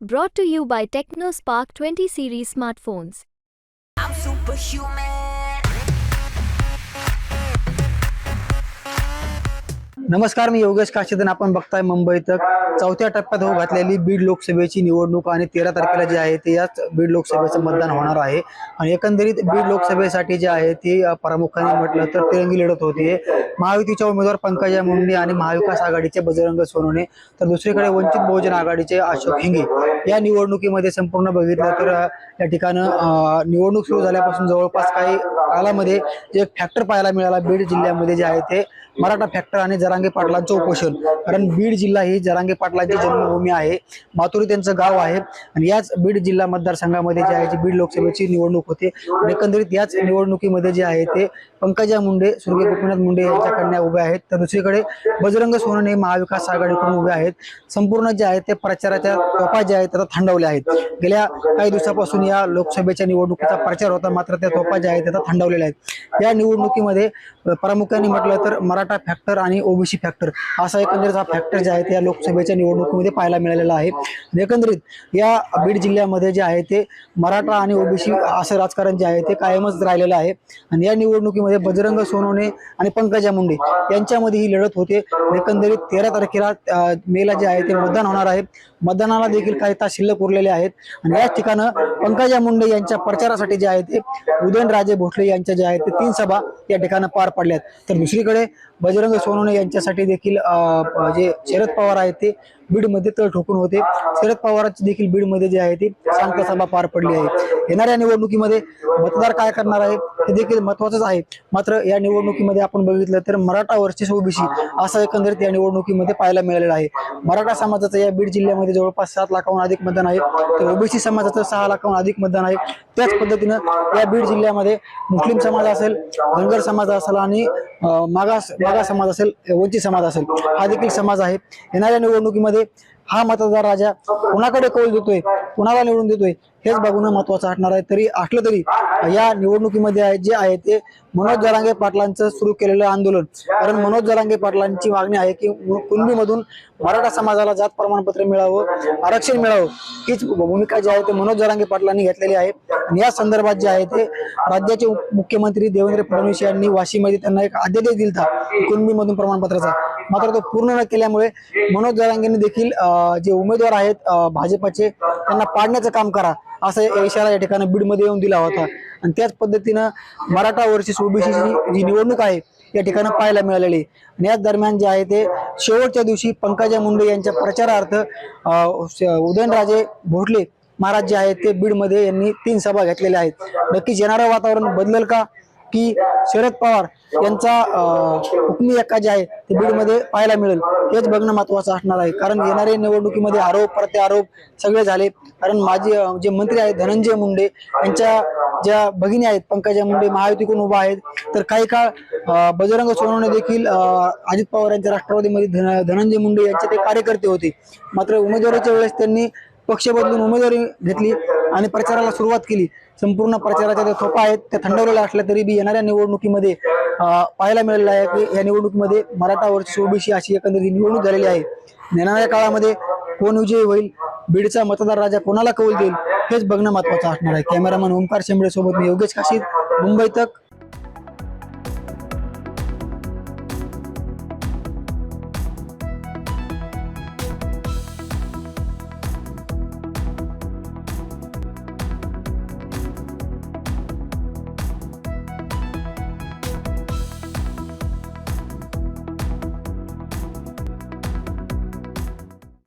Brought to you by TechnoSpark 20 series smartphones. I'm superhuman. नमस्कार मी योगेश काशीदन आपण बघताय मुंबई तक चौथ्या टप्प्यात होऊ घातलेली बीड लोकसभेची निवडणूक आणि तेरा तारखेला जे आहे ते याच बीड लोकसभेचं मतदान होणार आहे. आणि एकंदरीत बीड लोकसभेसाठी जे आहे ती प्रामुख्याने म्हटलं तर तिरंगी लढत होती. महायुतीच्या उमेदवार पंकजा मुंडे आणि महाविकास आघाडीचे बजरंग सोनवणे. तर दुसरीकडे वंचित बहुजन आघाडीचे अशोक हिंगे. या निवडणुकीमध्ये संपूर्ण बघितलं तर या ठिकाणं निवडणूक सुरू झाल्यापासून जवळपास काही काळामध्ये जे एक फॅक्टर पाहायला मिळाला बीड जिल्ह्यामध्ये जे आहे ते मराठा फॅक्टर आणि जरांगे पाटलांचं उपोषण. कारण बीड जिल्हा ही जरांगे पाटलांची जन्मभूमी आहे. माथुरी त्यांचं गाव आहे. आणि याच बीड जिल्हा मतदारसंघामध्ये जे आहे जी बीड लोकसभेची निवडणूक होते आणि एकंदरीत याच निवडणुकीमध्ये जे आहे ते पंकजा मुंडे स्वर्गीय गोपीनाथ मुंडे यांच्या कन्या उभ्या आहेत. तर दुसरीकडे बजरंग सोनवणे महाविकास आघाडीकडून उभे आहेत. संपूर्ण जे आहे ते प्रचाराच्या तोफा ज्या आहेत त्या थंडवल्या आहेत. गेल्या काही दिवसापासून या लोकसभेच्या निवडणुकीचा प्रचार होता मात्र त्या तोपा ज्या आहेत त्या थंडवलेल्या आहेत. या निवडणुकीमध्ये प्रामुख्याने म्हटलं तर मराठा फॅक्टर आणि ओबीसी फॅक्टर असा एकंदरीत हा फॅक्टर जे आहे त्या या लोकसभेच्या निवडणुकीमध्ये पाहायला मिळालेला आहे. एकंदरीत या बीड जिल्ह्यामध्ये जे आहे ते मराठा आणि ओबीसी असं राजकारण जे आहे ते कायमच राहिलेलं आहे. आणि या निवडणुकीमध्ये बजरंग सोनवणे आणि पंकजा मुंडे यांच्यामध्ये ही लढत होते. एकंदरीत तेरा तारखेला मेला जे आहे ते मतदान होणार आहे. मतदानाला देखील काही तास शिल्लक उरलेले आहेत. आणि याच ठिकाणं पंकजा मुंडे यांच्या प्रचारासाठी जे आहे ते उदयनराजे भोसले यांच्या जे आहेत ते तीन सभा या ठिकाणं पार पडल्यात. तर दुसरीकडे बजरंग सोनवणे यांच्यासाठी देखील जे शरद पवार आहेत ते बीडमध्ये तळ ठोकून होते. शरद पवारांची देखील बीडमध्ये जे आहे ती शांत सभा पार पडली आहे. येणाऱ्या निवडणुकीमध्ये मतदार काय करणार आहे हे देखील महत्वाचंच आहे. मात्र या निवडणुकीमध्ये आपण बघितलं तर मराठा वर्सेस ओबीसी असं एकंदरीत या निवडणुकीमध्ये पाहायला मिळालेलं आहे. मराठा समाजाचं या बीड जिल्ह्यामध्ये जवळपास सात लाखाहून अधिक मतदान आहे. तर ओबीसी समाजाचं सहा लाखाहून अधिक मतदान आहे. त्याच पद्धतीनं या बीड जिल्ह्यामध्ये मुस्लिम समाज असेल धनगर समाज असेल आणि मागास मागास समाज असेल वंचित समाज असेल हा देखील समाज आहे. येणाऱ्या निवडणुकीमध्ये हा मतदार राजा कुणाकडे कौल देतोय? कुणाला निवडून देतोय? हेच बघणं महत्वाचं असणार आहे. तरी असलं तरी या निवडणुकीमध्ये आहे जे आहे ते मनोज जरांगे पाटलांचं सुरू केलेलं आंदोलन. कारण मनोज जरांगे पाटलांची मागणी आहे की कुणबीमधून मराठा समाजाला जात प्रमाणपत्र मिळावं आरक्षण मिळावं. हीच भूमिका जी आहे ते मनोज जरांगे पाटलांनी घेतलेली आहे. आणि या संदर्भात जे आहे ते राज्याचे मुख्यमंत्री देवेंद्र फडणवीस यांनी वाशीमध्ये त्यांना एक अध्यादेश दिलता कुणबीमधून प्रमाणपत्राचा. मात्र तो पूर्ण न केल्यामुळे मनोज जरांगेंनी देखील जे उमेदवार आहेत भाजपचे भाजपाचे त्यांना पाडण्याचं काम करा असा इशारा या ठिकाणी बीडमध्ये येऊन दिला होता. आणि त्याच पद्धतीनं मराठा वर्सेस ओबीसीची जी निवडणूक आहे या ठिकाणी पाहायला मिळालेली आहे. आणि याच दरम्यान जे आहे ते शेवटच्या दिवशी पंकजा मुंडे यांच्या प्रचारार्थ श- उदयनराजे भोसले महाराज जे आहेत ते बीडमध्ये यांनी तीन सभा घेतलेल्या आहेत. नक्कीच येणारं वातावरण बदलेल का? की शरद पवार यांचा हुकमी एक्का जे आहे ते बीडमध्ये पाहायला मिळेल. हेच बघणं महत्वाचं असणार आहे. कारण येणाऱ्या निवडणुकीमध्ये आरोप प्रत्यारोप सगळे झाले. कारण माझे जे मंत्री आहेत धनंजय मुंडे यांच्या ज्या भगिनी आहेत पंकजा मुंडे महायुतीकडून उभा आहेत तर काही काळ बजरंग सोनवणे देखील अजित पवार यांच्या राष्ट्रवादीमध्ये धनंजय मुंडे यांचे ते कार्यकर्ते होते. मात्र उमेदवारीच्या वेळेस त्यांनी पक्ष बदलून उमेदवारी घेतली आणि प्रचाराला सुरुवात केली. संपूर्ण प्रचाराच्या ज्या थोपा आहेत त्या थंडवलेल्या असल्या तरी बी येणाऱ्या निवडणुकीमध्ये पाहायला मिळालेलं आहे की या निवडणुकीमध्ये मराठा वर्सेस ओबीसी अशी एकंदरीत निवडणूक झालेली आहे. येणाऱ्या काळामध्ये कोण विजयी होईल बीडचा मतदार राजा कोणाला कौल देईल हेच बघणं महत्वाचं असणार आहे. कॅमेरामॅन ओमकार शेंबडे सोबत मी योगेश काशीद मुंबई तक